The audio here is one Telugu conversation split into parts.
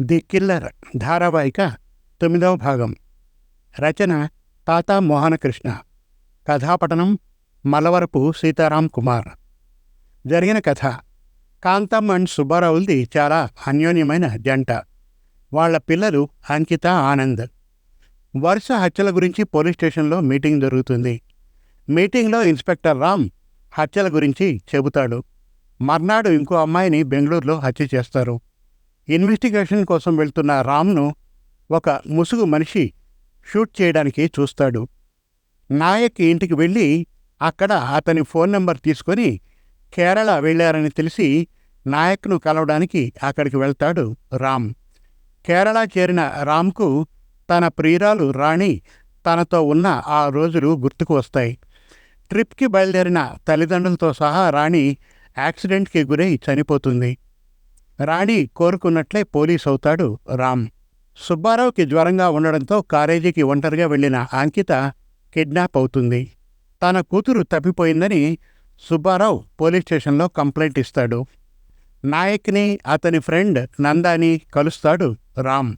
ది కిల్లర్ ధారావాహిక తొమ్మిదవ భాగం. రచన తాతా మోహనకృష్ణ. కథాపటనం మలవరపు సీతారాం కుమార్. జరిగిన కథ. కాంతమ్మ అండ్ సుబ్బారావులది చాలా అన్యోన్యమైన జంట. వాళ్ళ పిల్లలు అంకిత ఆనంద్. వరుస హత్యల గురించి పోలీస్ స్టేషన్లో మీటింగ్ జరుగుతుంది. మీటింగ్లో ఇన్స్పెక్టర్ రామ్ హత్యల గురించి చెబుతాడు. మర్నాడు ఇంకో అమ్మాయిని బెంగళూరులో హత్య చేస్తారు. ఇన్వెస్టిగేషన్ కోసం వెళ్తున్న రామ్ను ఒక ముసుగు మనిషి షూట్ చేయడానికి చూస్తాడు. నాయక్ ఇంటికి వెళ్ళి అక్కడ అతని ఫోన్ నెంబర్ తీసుకొని కేరళ వెళ్ళారని తెలిసి నాయక్ను కలవడానికి అక్కడికి వెళ్తాడు రామ్. కేరళ చేరిన రామ్కు తన ప్రియురాలు రాణి తనతో ఉన్న ఆ రోజులు గుర్తుకు వస్తాయి. ట్రిప్కి బయలుదేరిన తల్లిదండ్రులతో సహా రాణి యాక్సిడెంట్కి గురై చనిపోతుంది. రాణి కోరుకున్నట్లే పోలీస్ అవుతాడు రామ్. సుబ్బారావుకి జ్వరంగా ఉండడంతో కాలేజీకి ఒంటరిగా వెళ్ళిన అంకిత కిడ్నాప్ అవుతుంది. తన కూతురు తప్పిపోయిందని సుబ్బారావు పోలీస్ స్టేషన్లో కంప్లైంట్ ఇస్తాడు. నాయక్ని అతని ఫ్రెండ్ నందాని కలుస్తాడు రామ్.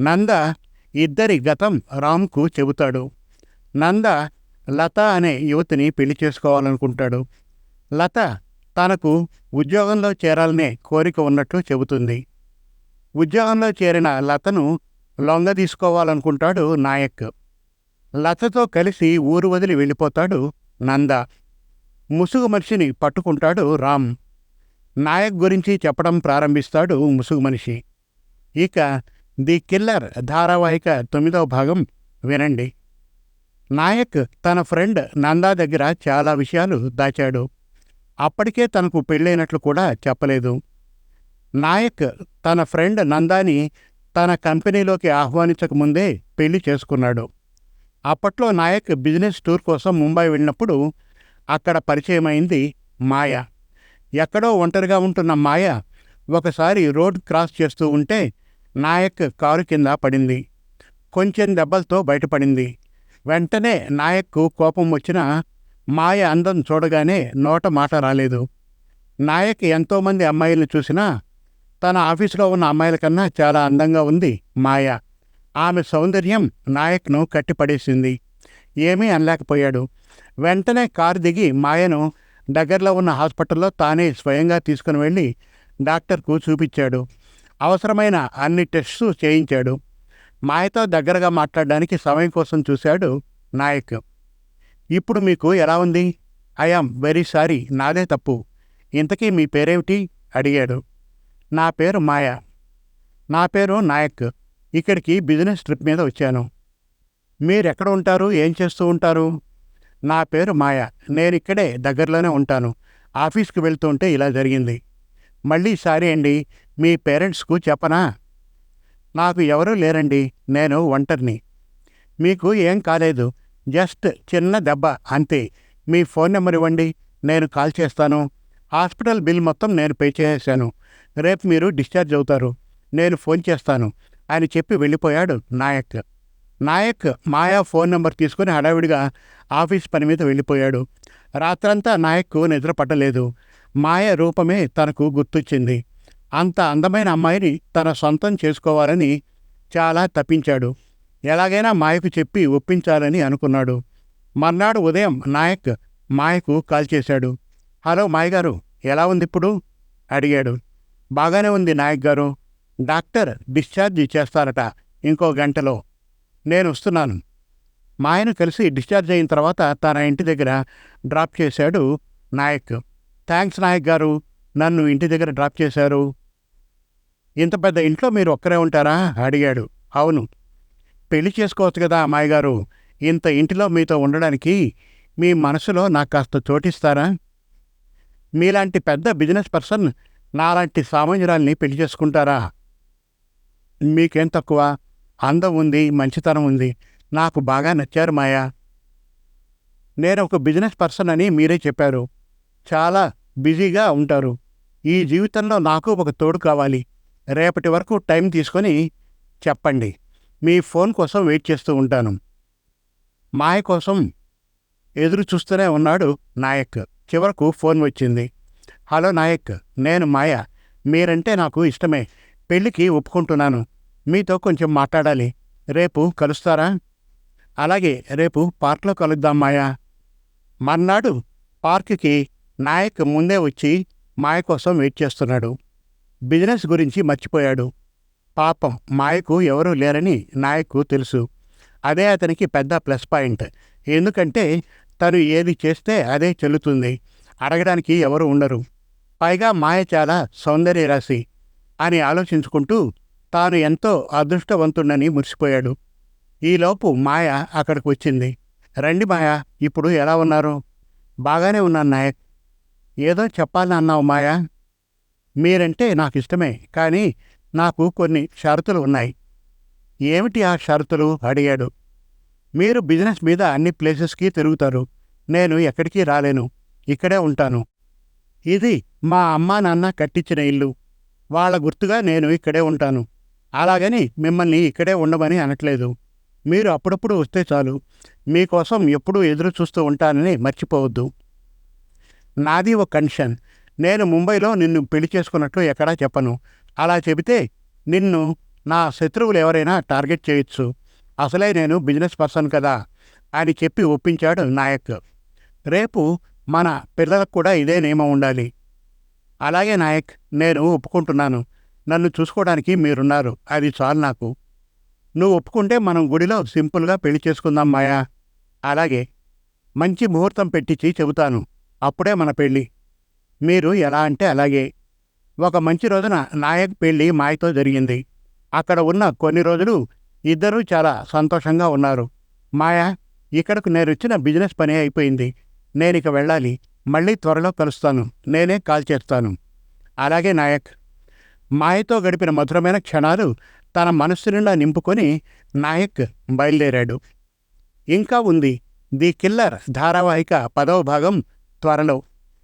నంద ఇద్దరి గతం రామ్కు చెబుతాడు. నంద లత అనే యువతిని పెళ్ళి చేసుకోవాలనుకుంటాడు. లత తనకు ఉద్యోగంలో చేరాలనే కోరిక ఉన్నట్లు చెబుతుంది. ఉద్యోగంలో చేరిన లతను లొంగ తీసుకోవాలనుకుంటాడు నాయక్. లతతో కలిసి ఊరు వదిలి వెళ్ళిపోతాడు నంద. ముసుగు మనిషిని పట్టుకుంటాడు రామ్. నాయక్ గురించి చెప్పడం ప్రారంభిస్తాడు ముసుగు మనిషి. ఇక ది కిల్లర్ ధారావాహిక తొమ్మిదవ భాగం వినండి. నాయక్ తన ఫ్రెండ్ నందా దగ్గర చాలా విషయాలు దాచాడు. అప్పటికే తనకు పెళ్ళైనట్లు కూడా చెప్పలేదు. నాయక్ తన ఫ్రెండ్ నందాని తన కంపెనీలోకి ఆహ్వానించకముందే పెళ్ళి చేసుకున్నాడు. అప్పట్లో నాయక్ బిజినెస్ టూర్ కోసం ముంబై వెళ్ళినప్పుడు అక్కడ పరిచయమైంది మాయ. ఎక్కడో ఒంటరిగా ఉంటున్న మాయ ఒకసారి రోడ్ క్రాస్ చేస్తూ ఉంటే నాయక్ కారు కింద పడింది. కొంచెం దెబ్బలతో బయటపడింది. వెంటనే నాయక్కు కోపం వచ్చినా మాయ అందం చూడగానే నోట మాట రాలేదు. నాయక్ ఎంతోమంది అమ్మాయిలను చూసినా తన ఆఫీసులో ఉన్న అమ్మాయిల కన్నా చాలా అందంగా ఉంది మాయ. ఆమె సౌందర్యం నాయక్ను కట్టిపడేసింది. ఏమీ అనలేకపోయాడు. వెంటనే కారు దిగి మాయను దగ్గరలో ఉన్న హాస్పిటల్లో తానే స్వయంగా తీసుకుని వెళ్ళి డాక్టర్కు చూపించాడు. అవసరమైన అన్ని టెస్ట్స్ చేయించాడు. మాయతో దగ్గరగా మాట్లాడడానికి సమయం కోసం చూశాడు నాయక్. ఇప్పుడు మీకు ఎలా ఉంది? ఐఆమ్ వెరీ సారీ నాదే తప్పు. ఇంతకీ మీ పేరేమిటి? అడిగాడు. నా పేరు మాయ. నా పేరు నాయక్. ఇక్కడికి బిజినెస్ ట్రిప్ మీద వచ్చాను. మీరెక్కడ ఉంటారు? ఏం చేస్తూ ఉంటారు? నా పేరు మాయ. నేను ఇక్కడే దగ్గరలోనే ఉంటాను. ఆఫీస్కి వెళ్తుంటే ఇలా జరిగింది. మళ్ళీ సారీ అండి. మీ పేరెంట్స్కు చెప్పనా? నాకు ఎవరూ లేరండి. నేను ఒంటరిని. మీకు ఏం కాలేదు. జస్ట్ చిన్న దెబ్బ అంతే. మీ ఫోన్ నెంబర్ ఇవ్వండి నేను కాల్ చేస్తాను. హాస్పిటల్ బిల్ మొత్తం నేను పే చేసేసాను రేపు మీరు డిశ్చార్జ్ అవుతారు. నేను ఫోన్ చేస్తాను. అని చెప్పి వెళ్ళిపోయాడు నాయక్. నాయక్ మాయా ఫోన్ నెంబర్ తీసుకుని హడావిడిగా ఆఫీస్ పని మీద వెళ్ళిపోయాడు. రాత్రంతా నాయక్కు నిద్ర పట్టలేదు. మాయ రూపమే తనకు గుర్తొచ్చింది. అంత అందమైన అమ్మాయిని తన సొంతం చేసుకోవాలని చాలా తప్పించాడు. ఎలాగైనా మాయకు చెప్పి ఒప్పించాలని అనుకున్నాడు. మర్నాడు ఉదయం నాయక్ మాయకు కాల్ చేశాడు. హలో మాయగారు ఎలా ఉంది ఇప్పుడు అడిగాడు. బాగానే ఉంది నాయక్ గారు. డాక్టర్ డిశ్చార్జ్ చేస్తారట ఇంకో గంటలో. నేను వస్తున్నాను. మాయను కలిసి డిశ్చార్జ్ అయిన తర్వాత తన ఇంటి దగ్గర డ్రాప్ చేశాడు నాయక్. థ్యాంక్స్ నాయక్ గారు నన్ను ఇంటి దగ్గర డ్రాప్ చేశారు. ఇంత పెద్ద ఇంట్లో మీరు ఒక్కరే ఉంటారా? అడిగాడు. అవును. పెళ్ళి చేసుకోవచ్చు కదా అమ్మాయి గారు. ఇంత ఇంటిలో మీతో ఉండడానికి మీ మనసులో నాకు కాస్త చోటిస్తారా? మీలాంటి పెద్ద బిజినెస్ పర్సన్ నాలాంటి సామాన్యురాల్ని పెళ్ళి చేసుకుంటారా? మీకేం తక్కువ? అందం ఉంది మంచితనం ఉంది. నాకు బాగా నచ్చారు మాయా. నేను ఒక బిజినెస్ పర్సన్ అని మీరే చెప్పారు. చాలా బిజీగా ఉంటారు. ఈ జీవితంలో నాకు ఒక తోడు కావాలి. రేపటి వరకు టైం తీసుకొని చెప్పండి. మీ ఫోన్ కోసం వెయిట్ చేస్తూ ఉంటాను. మాయ కోసం ఎదురు చూస్తూనే ఉన్నాడు నాయక్. చివరకు ఫోన్ వచ్చింది. హలో నాయక్ నేను మాయ. మీరంటే నాకు ఇష్టమే. పెళ్ళికి ఒప్పుకుంటున్నాను. మీతో కొంచెం మాట్లాడాలి. రేపు కలుస్తారా? అలాగే రేపు పార్క్లో కలుద్దాం మాయా. మర్నాడు పార్క్కి నాయక్ ముందే వచ్చి మాయ కోసం వెయిట్ చేస్తున్నాడు. బిజినెస్ గురించి మర్చిపోయాడు. పాపం మాయకు ఎవరూ లేరని నాయకు తెలుసు. అదే అతనికి పెద్ద ప్లస్ పాయింట్. ఎందుకంటే తను ఏది చేస్తే అదే చెల్లుతుంది. అడగడానికి ఎవరు ఉండరు. పైగా మాయ చాలా సౌందర్య రాశి అని ఆలోచించుకుంటూ తాను ఎంతో అదృష్టవంతుడని మురిసిపోయాడు. ఈలోపు మాయ అక్కడికి వచ్చింది. రండి మాయ ఇప్పుడు ఎలా ఉన్నారు? బాగానే ఉన్నాను నాయక్. ఏదో చెప్పాలని అన్నావు మాయా? మీరంటే నాకు ఇష్టమే కానీ నాకు కొన్ని షరతులు ఉన్నాయి. ఏమిటి ఆ షరతులు? అడిగాడు. మీరు బిజినెస్ మీద అన్ని ప్లేసెస్కి తిరుగుతారు. నేను ఎక్కడికి రాలేను. ఇక్కడే ఉంటాను. ఇది మా అమ్మా నాన్న కట్టించిన ఇల్లు. వాళ్ళ గుర్తుగా నేను ఇక్కడే ఉంటాను. అలాగని మిమ్మల్ని ఇక్కడే ఉండమని అనట్లేదు. మీరు అప్పుడప్పుడు వస్తే చాలు. మీకోసం ఎప్పుడూ ఎదురు చూస్తూ ఉంటానని మర్చిపోవద్దు. నాది ఒక కండిషన్ నేను ముంబైలో నిన్ను పెళ్ళి చేసుకున్నట్లు ఎక్కడా చెప్పను. అలా చెబితే నిన్ను నా శత్రువులు ఎవరైనా టార్గెట్ చేయొచ్చు. అసలే నేను బిజినెస్ పర్సన్ కదా అని చెప్పి ఒప్పించాడు నాయక్. రేపు మన పిల్లలకు కూడా ఇదే నియమం ఉండాలి. అలాగే నాయక్ నేను ఒప్పుకుంటున్నాను. నన్ను చూసుకోవడానికి మీరున్నారు. అది చాలు నాకు. నువ్వు ఒప్పుకుంటే మనం గుడిలో సింపుల్గా పెళ్ళి చేసుకుందాం మాయా. అలాగే మంచి ముహూర్తం పెట్టించి చెబుతాను. అప్పుడే మన పెళ్ళి మీరు ఎలా అంటే అలాగే. ఒక మంచి రోజున నాయక్ పెళ్ళి మాయతో జరిగింది. అక్కడ ఉన్న కొన్ని రోజులు ఇద్దరూ చాలా సంతోషంగా ఉన్నారు. మాయా ఇక్కడకు నేను ఇచ్చిన బిజినెస్ పని అయిపోయింది. నేను ఇక వెళ్ళాలి. మళ్ళీ త్వరలో కలుస్తాను. నేనే కాల్ చేస్తాను. అలాగే నాయక్. మాయతో గడిపిన మధురమైన క్షణాలు తన మనస్సు నిండా నింపుకొని నాయక్ బయలుదేరాడు. ఇంకా ఉంది ది కిల్లర్ ధారావాహిక పదవ భాగం త్వరలో.